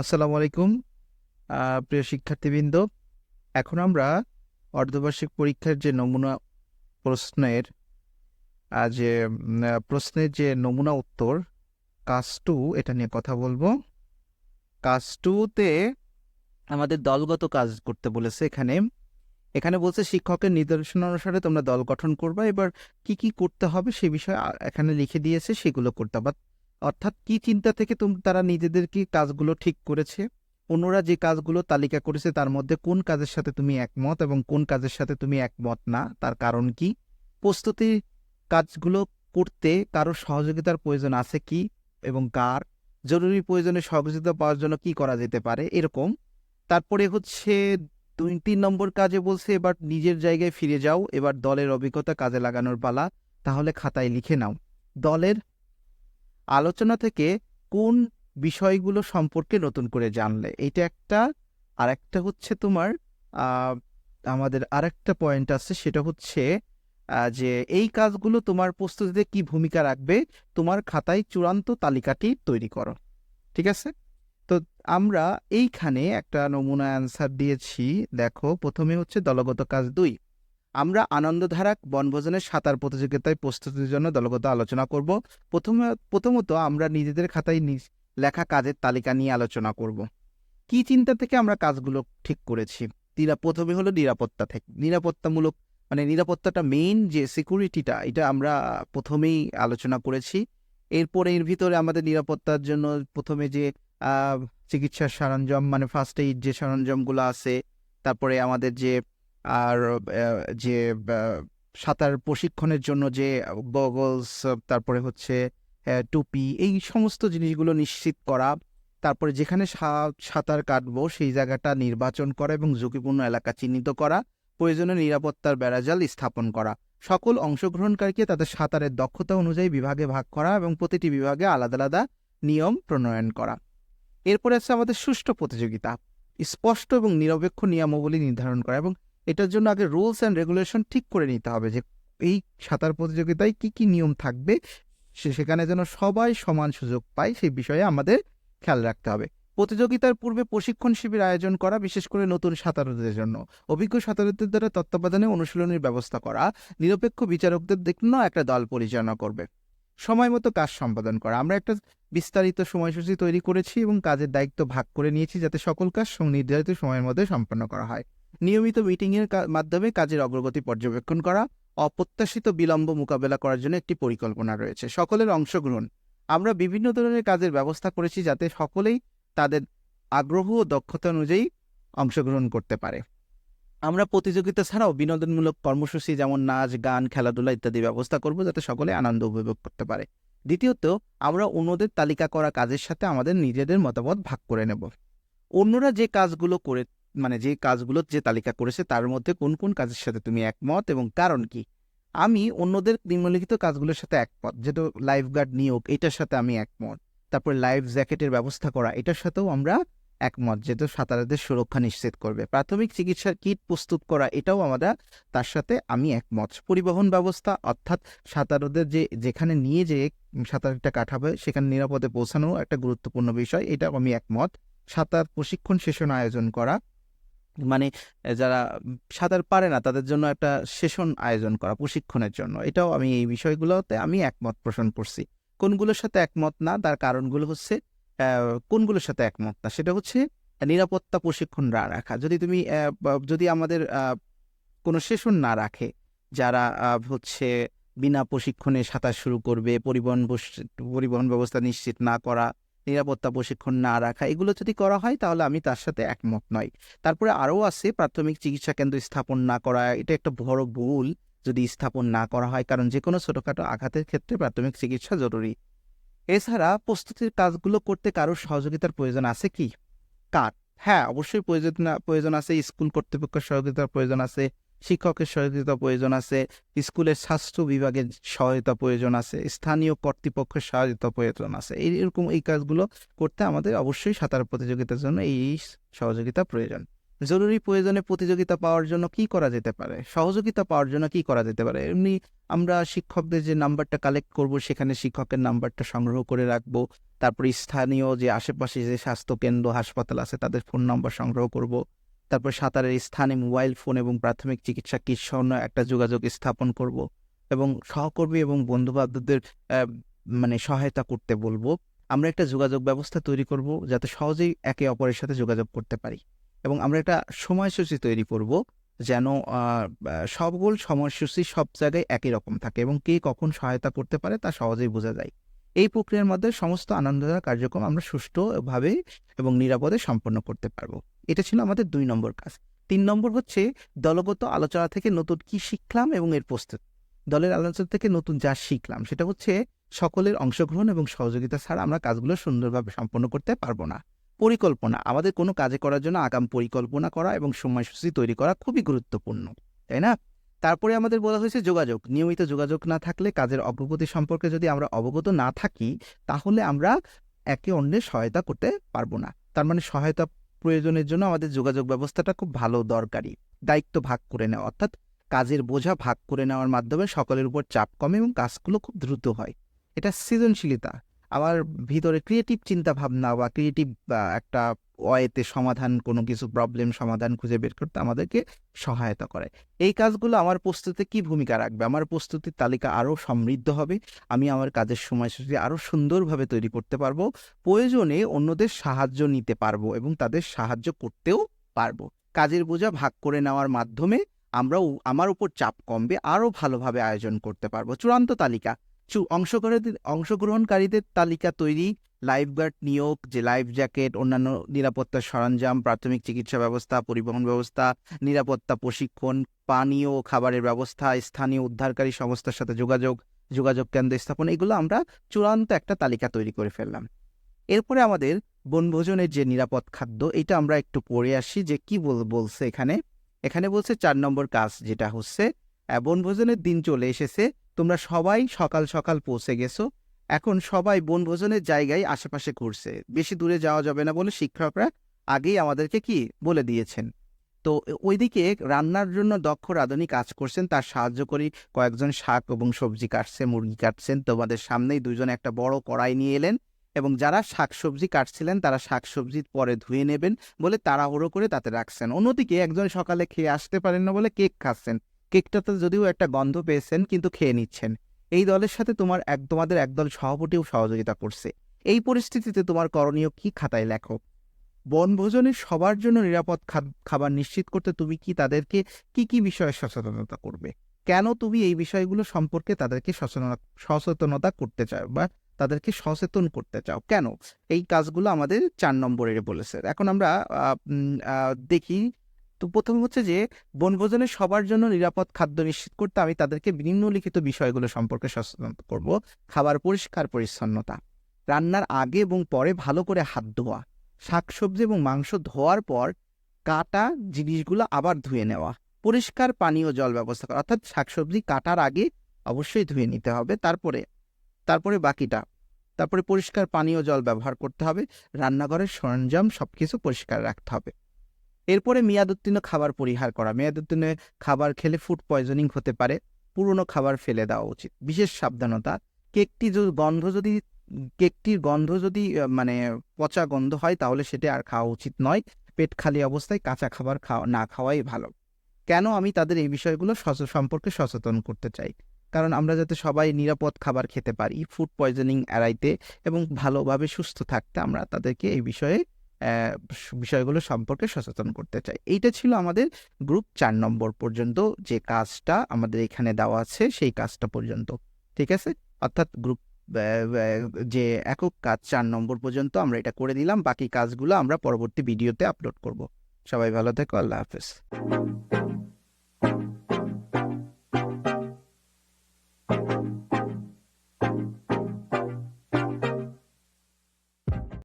আসসালামু আলাইকুম প্রিয় শিক্ষার্থীবৃন্দ। এখন আমরা অর্ধবার্ষিক পরীক্ষার যে নমুনা প্রশ্নের যে প্রশ্নের যে নমুনা উত্তর কাজ টু এটা নিয়ে কথা বলব। কাজ টুতে আমাদের দলগত কাজ করতে বলেছে এখানে। এখানে বলছে শিক্ষকের নির্দেশনা অনুসারে তোমরা দল গঠন করবে, এবার কি কি করতে হবে সে বিষয়ে এখানে লিখে দিয়েছে, সেগুলো করতে হবে। অর্থাৎ কি চিন্তা থেকে তারা নিজেদের কি কাজগুলো ঠিক করেছে? অন্যরা যে কাজগুলো তালিকা করেছে তার মধ্যে কোন কাজের সাথে তুমি একমত এবং কোন কাজের সাথে তুমি একমত না? তার কারণ কি? প্রস্তুতি কাজগুলো করতে কারও সহযোগিতার প্রয়োজন আছে কি এবং কার? জরুরি প্রয়োজনে সহযোগিতা পাওয়ার জন্য কি করা যেতে পারে? এরকম। তারপরে হচ্ছে দুই, তিন নম্বর কাজে বলছে, এবার নিজের জায়গায় ফিরে যাও। এবার দলের অভিজ্ঞতা কাজে লাগানোর পালা। তাহলে খাতায় লিখে নাও। দলের আলোচনা থেকে কোন বিষয়গুলো সম্পর্কে নতুন করে জানলে? এটা একটা। আর একটা হচ্ছে তোমার আমাদের আরেকটা পয়েন্ট আছে, সেটা হচ্ছে যে এই কাজগুলো তোমার প্রস্তুতিতে কি ভূমিকা রাখবে? তোমার খাতায় চূড়ান্ত তালিকাটি তৈরি করো। ঠিক আছে? তো আমরা এইখানে একটা নমুনা অ্যান্সার দিয়েছি। দেখো, প্রথমে হচ্ছে দলগত কাজ দুই। আমরা আনন্দধারাক বনভোজনের সাঁতার প্রতিযোগিতায় প্রস্তুতির জন্য দলগত আলোচনা করব। প্রথমে, প্রথমত আমরা নিজেদের খাতায় লেখা কাজের তালিকা নিয়ে আলোচনা করব। কি চিন্তা থেকে আমরা কাজগুলো ঠিক করেছি? প্রথমে হলো নিরাপত্তা থেকে, নিরাপত্তামূলক মানে নিরাপত্তাটা মেইন যে সিকিউরিটিটা এটা আমরা প্রথমেই আলোচনা করেছি। এরপরে এর ভিতরে আমাদের নিরাপত্তার জন্য প্রথমে যে চিকিৎসার সরঞ্জাম মানে ফার্স্ট এইড যে সরঞ্জামগুলো আছে, তারপরে আমাদের যে আর যে সাঁতার প্রশিক্ষণের জন্য যে গগলস তারপরে হচ্ছে টুপি, এই সমস্ত জিনিসগুলো নিশ্চিত করা। তারপরে যেখানে সাঁতার কাটবো, সেই জায়গাটা নির্বাচন করা এবং ঝুঁকিপূর্ণ এলাকা চিহ্নিত করা প্রয়োজনে নিরাপত্তার বেড়াজাল স্থাপন করা। সকল অংশগ্রহণকারীকে তাদের সাঁতারের দক্ষতা অনুযায়ী বিভাগে ভাগ করা এবং প্রতিটি বিভাগে আলাদা আলাদা নিয়ম প্রণয়ন করা। এরপরে আছে আমাদের সুষ্ঠু প্রতিযোগিতা। স্পষ্ট এবং নিরপেক্ষ নিয়মাবলী নির্ধারণ করা এবং এটার জন্য আগে রুলস অ্যান্ড রেগুলেশন ঠিক করে নিতে হবে যে এই সাঁতার প্রতিযোগিতায় কি কি নিয়ম থাকবে, সে সেখানে যেন সবাই সমান সুযোগ পায় সেই বিষয়ে আমাদের খেয়াল রাখতে হবে। প্রতিযোগিতার পূর্বে প্রশিক্ষণ শিবির আয়োজন করা, বিশেষ করে নতুন সাঁতারুদের জন্য। অভিজ্ঞ সাঁতারুদের দ্বারা তত্ত্বাবধানে অনুশীলনের ব্যবস্থা করা, নিরপেক্ষ বিচারকদের জন্য একটা দল পরিচালনা করবে। সময় মতো কাজ সম্পাদন করা। আমরা একটা বিস্তারিত সময়সূচি তৈরি করেছি এবং কাজের দায়িত্ব ভাগ করে নিয়েছি যাতে সকল কাজ নির্ধারিত সময়ের মধ্যে সম্পন্ন করা হয়। নিয়মিত মিটিংয়ের মাধ্যমে কাজের অগ্রগতি পর্যবেক্ষণ করা, অপ্রত্যাশিত বিলম্ব মোকাবেলা করার জন্য একটি পরিকল্পনা রয়েছে। সকলের অংশগ্রহণ। আমরা বিভিন্ন ধরনের কাজের ব্যবস্থা করেছি যাতে সকলেই তাদের আগ্রহ ও দক্ষতা অনুযায়ী অংশগ্রহণ করতে পারে। আমরা প্রতিযোগিতা ছাড়াও বিনোদনমূলক কর্মসূচি যেমন নাচ, গান, খেলাধুলা ইত্যাদি ব্যবস্থা করব যাতে সকলে আনন্দ উপভোগ করতে পারে। দ্বিতীয়ত, আমরা অন্যদের তালিকা করা কাজের সাথে আমাদের নিজেদের মতামত ভাগ করে নেব। অন্যরা যে কাজগুলো করে মানে যে কাজগুলো যে তালিকা করেছে তার মধ্যে কোন কোন কাজের সাথে তুমি একমত এবং কারণ কি? আমি অন্যদের নিম্নলিখিত কাজগুলোর সাথে একমত যেটা লাইফ গার্ড নিয়োগ, এটার সাথে আমি একমত। তারপর লাইফ জ্যাকেটের ব্যবস্থা করা, এটার সাথেও আমরা একমত যেটা সাঁতারুদের সুরক্ষা নিশ্চিত করবে। প্রাথমিক চিকিৎসার কিট প্রস্তুত করা, এটাও আমরা তার সাথে আমি একমত। পরিবহন ব্যবস্থা, অর্থাৎ সাঁতারুদের যে, যেখানে নিয়ে যে সাঁতারটা কাটাবে, সেখানে নিরাপদে পৌঁছানো একটা গুরুত্বপূর্ণ বিষয়, এটাও আমি একমত। সাঁতার প্রশিক্ষণ সেশন আয়োজন করা মানে যারা সাঁতার পারে না, তাদের জন্য একটা সেশন আয়োজন করা, প্রশিক্ষণের জন্য। এটাও আমি এই বিষয়গুলোতে আমি একমত পোষণ করছি। কোনগুলোর সাথে একমত না, তার কারণগুলো হচ্ছে কোনগুলোর সাথে একমত না, সেটা হচ্ছে নিরাপত্তা প্রশিক্ষণ না রাখা। যদি তুমি যদি আমাদের কোনো সেশন না রাখে, যারা হচ্ছে বিনা প্রশিক্ষণে সাঁতার শুরু করবে, পরিবহন পরিবহন ব্যবস্থা নিশ্চিত না করা নিরাপত্তা প্রশিক্ষণ না রাখা, এগুলো যদি করা হয় তাহলে আমি তার সাথে একমত নই। তারপরে আরও আছে প্রাথমিক চিকিৎসা কেন্দ্র স্থাপন না করা, এটা একটা বড় ভুল যদি স্থাপন না করা হয়, কারণ যে কোনো ছোটোখাটো আঘাতের ক্ষেত্রে প্রাথমিক চিকিৎসা জরুরি। এছাড়া প্রস্তুতির কাজগুলো করতে কারোর সহযোগিতার প্রয়োজন আছে কি? কার? হ্যাঁ অবশ্যই প্রয়োজন প্রয়োজন আছে, স্কুল কর্তৃপক্ষের সহযোগিতার প্রয়োজন আছে। শিক্ষকের সহযোগিতা প্রয়োজন আছে, স্কুলের স্বাস্থ্য বিভাগের সহায়তা প্রয়োজন আছে, স্থানীয় কর্তৃপক্ষের সহায়তা প্রয়োজন আছে। এরকম এই কাজগুলো করতে আমাদের অবশ্যই সাঁতার প্রতিযোগিতার জন্য এই সহযোগিতা প্রয়োজন। জরুরি প্রয়োজনে প্রতিযোগিতা পাওয়ার জন্য কি করা যেতে পারে? সহযোগিতা পাওয়ার জন্য কি করা যেতে পারে? এমনি আমরা শিক্ষকদের যে নাম্বারটা কালেক্ট করব, সেখানে শিক্ষকের নাম্বারটা সংগ্রহ করে রাখব, তারপর স্থানীয় যে আশেপাশে যে স্বাস্থ্য কেন্দ্র, হাসপাতাল আছে, তাদের ফোন নাম্বার সংগ্রহ করব। তারপর সাঁতারের স্থানে মোবাইল, ফোন এবং প্রাথমিক চিকিৎসা কৃষ্ণ একটা যোগাযোগ স্থাপন করব এবং সহকর্মী এবং বন্ধুবান্ধবদের মানে সহায়তা করতে বলব। আমরা একটা যোগাযোগ ব্যবস্থা তৈরি করব যাতে সহজেই একে অপরের সাথে যোগাযোগ করতে পারি এবং আমরা একটা সময়সূচি তৈরি করব যেন সবগুলো সময়সূচি সব জায়গায় একই রকম থাকে এবং কে কখন সহায়তা করতে পারে তা সহজেই বোঝা যায়। এই প্রক্রিয়ার মধ্যে সমস্ত আনন্দদায়ক কার্যক্রম আমরা সুষ্ঠুভাবে এবং নিরাপদে সম্পন্ন করতে পারব। এটা ছিল আমাদের দুই নম্বর কাজ। তিন নম্বর হচ্ছে দলগত আলোচনা থেকে নতুন কি শিখলাম এবং এর প্রস্তুত। দলের আলোচনা থেকে নতুন যা শিখলাম, সেটা হচ্ছে সকলের অংশগ্রহণ এবং সহযোগিতা ছাড়া আমরা কাজগুলো সুন্দরভাবে সম্পন্ন করতে পারব না। পরিকল্পনা, আমাদের কোনো কাজে করার জন্য আগাম পরিকল্পনা করা এবং সময়সূচি তৈরি করা খুবই গুরুত্বপূর্ণ, তাই না? তারপরে আমাদের বলা হয়েছে যোগাযোগ। নিয়মিত যোগাযোগ না থাকলে কাজের অগ্রগতি সম্পর্কে যদি আমরা অবগত না থাকি, তাহলে আমরা একে অন্যের সহায়তা করতে পারব না। তার মানে সহায়তা প্রয়োজনের জন্য আমাদের যোগাযোগ ব্যবস্থাটা খুব ভালো দরকারি। দায়িত্ব ভাগ করে নেওয়া, অর্থাৎ কাজের বোঝা ভাগ করে নেওয়ার মাধ্যমে সকলের উপর চাপ কমে এবং কাজগুলো খুব দ্রুত হয়। এটা সৃজনশীলতা। আমার ভিতরে ক্রিয়েটিভ চিন্তা ভাবনা বা ক্রিয়েটিভ একটা ওয়েতে সমাধান, কোনো কিছু প্রবলেম সমাধান খুঁজে বের করতে আমাদেরকে সহায়তা করে। এই কাজগুলো আমার প্রস্তুতিতে কি ভূমিকা রাখবে? আমার প্রস্তুতির তালিকা আরও সমৃদ্ধ হবে। আমি আমার কাজের সময়সূচি আরও সুন্দরভাবে তৈরি করতে পারব। প্রয়োজনে অন্যদের সাহায্য নিতে পারব এবং তাদের সাহায্য করতেও পারব। কাজের বোঝা ভাগ করে নেওয়ার মাধ্যমে আমরাও, আমার উপর চাপ কমবে, আরও ভালোভাবে আয়োজন করতে পারব। চূড়ান্ত তালিকা। অংশগ্রহণকারীদের তালিকা তৈরি লাইফগার্ড নিয়োগ, যে লাইফ জ্যাকেট অন্যান্য নিরাপত্তা সরঞ্জাম, প্রাথমিক চিকিৎসা ব্যবস্থা, পরিবহন ব্যবস্থা, নিরাপত্তা প্রশিক্ষণ, পানীয় খাবারের ব্যবস্থা, স্থানীয় উদ্ধারকারী সংস্থার সাথে যোগাযোগ যোগাযোগ কেন্দ্র স্থাপন, এগুলো আমরা চূড়ান্ত একটা তালিকা তৈরি করে ফেললাম। এরপরে আমাদের বনভোজনের যে নিরাপদ খাদ্য, এটা আমরা একটু পড়ে আসি যে কি বল, বলছে এখানে। এখানে বলছে চার নম্বর কাজ যেটা হচ্ছে বনভোজনের দিন চলে এসেছে তোমরা সবাই সকাল সকাল পৌঁছে গেছো। এখন সবাই বনভোজনের জায়গায় আশেপাশে ঘুরছে। বেশি দূরে যাওয়া যাবে না বলে শিক্ষকরা আগেই আমাদেরকে কি বলে দিয়েছেন। তো ওইদিকে রান্নার জন্য দক্ষ রাঁধুনি কাজ করছেন, তার সাহায্য করি কয়েকজন শাক এবং সবজি কাটছে, মুরগি কাটছেন। তোমাদের সামনেই দুজন একটা বড় কড়াই নিয়ে এলেন এবং যারা শাকসবজি কাটছিলেন, তারা শাকসবজি পরে ধুয়ে নেবেন বলে তাড়াহুড়ো করে তাতে রাখছেন। অন্যদিকে একজন সকালে খেয়ে আসতে পারেন না বলে কেক খাচ্ছেন। কেকটাতে যদিও একটা গন্ধ পেয়েছেন, কিন্তু খেয়ে নিচ্ছেন। এই দলের সাথে তোমার এক, তোমাদের একদল সভাপতিও সহযোগিতা করছে। এই পরিস্থিতিতে তোমার করণীয় কি খাতায় লেখো? বনভোজনে সবার জন্য নিরাপদ খাবার নিশ্চিত করতে তুমি কি তাদেরকে কি কি বিষয়ে সচেতনতা করবে? কেন তুমি এই বিষয়গুলো সম্পর্কে তাদেরকে সচেতনতা করতে চাও বা তাদেরকে সচেতন করতে চাও? কেন? এই কাজগুলো আমাদের চার নম্বরে বলেছে। এখন আমরা দেখি তো প্রথম হচ্ছে যে, বনভোজনে সবার জন্য নিরাপদ খাদ্য নিশ্চিত করতে আমি তাদেরকে নিম্নলিখিত বিষয়গুলো সম্পর্কে সচেতন করব। খাবার পরিষ্কার, পরিচ্ছন্নতা, রান্নার আগে এবং পরে ভালো করে হাত ধোয়া, শাকসবজি এবং মাংস ধোয়ার পর কাটা জিনিসগুলো আবার ধুয়ে নেওয়া, পরিষ্কার পানীয় জল ব্যবস্থা করা, অর্থাৎ শাকসবজি কাটার আগে অবশ্যই ধুয়ে নিতে হবে। তারপরে তারপরে বাকিটা, তারপরে পরিষ্কার পানীয় জল ব্যবহার করতে হবে, রান্নাঘরের সরঞ্জাম সবকিছু পরিষ্কার রাখতে হবে। এরপরে মেয়াদোত্তীর্ণ খাবার পরিহার করা। মেয়াদোত্তীর্ণ খাবার খেলে ফুড পয়জনিং হতে পারে। পুরনো খাবার ফেলে দেওয়া উচিত। বিশেষ সাবধানতা, কেকটি যদি গন্ধ যদি, কেকটির গন্ধ যদি মানে পচা গন্ধ হয়, তাহলে সেটা আর খাওয়া উচিত নয়। পেট খালি অবস্থায় কাঁচা খাবার খাওয়া, না খাওয়াই ভালো। কেন আমি তাদের এই বিষয়গুলো সম্পর্কে সচেতন করতে চাই? কারণ আমরা যাতে সবাই নিরাপদ খাবার খেতে পারি ফুড পয়জনিং এড়াইতে এবং ভালোভাবে সুস্থ থাকতে আমরা তাদেরকে এই বিষয়ে বিষয়গুলো সম্পর্কে সচেতন করতে চাই। এইটা ছিল আমাদের গ্রুপ চার নম্বর পর্যন্ত যে কাজটা আমাদের এখানে দেওয়া আছে সেই কাজটা পর্যন্ত। ঠিক আছে? অর্থাৎ গ্রুপ যে একক কাজ চার নম্বর পর্যন্ত আমরা এটা করে দিলাম, বাকি কাজগুলো আমরা পরবর্তী ভিডিওতে আপলোড করব। সবাই ভালো থেকো, আল্লাহ হাফেজ।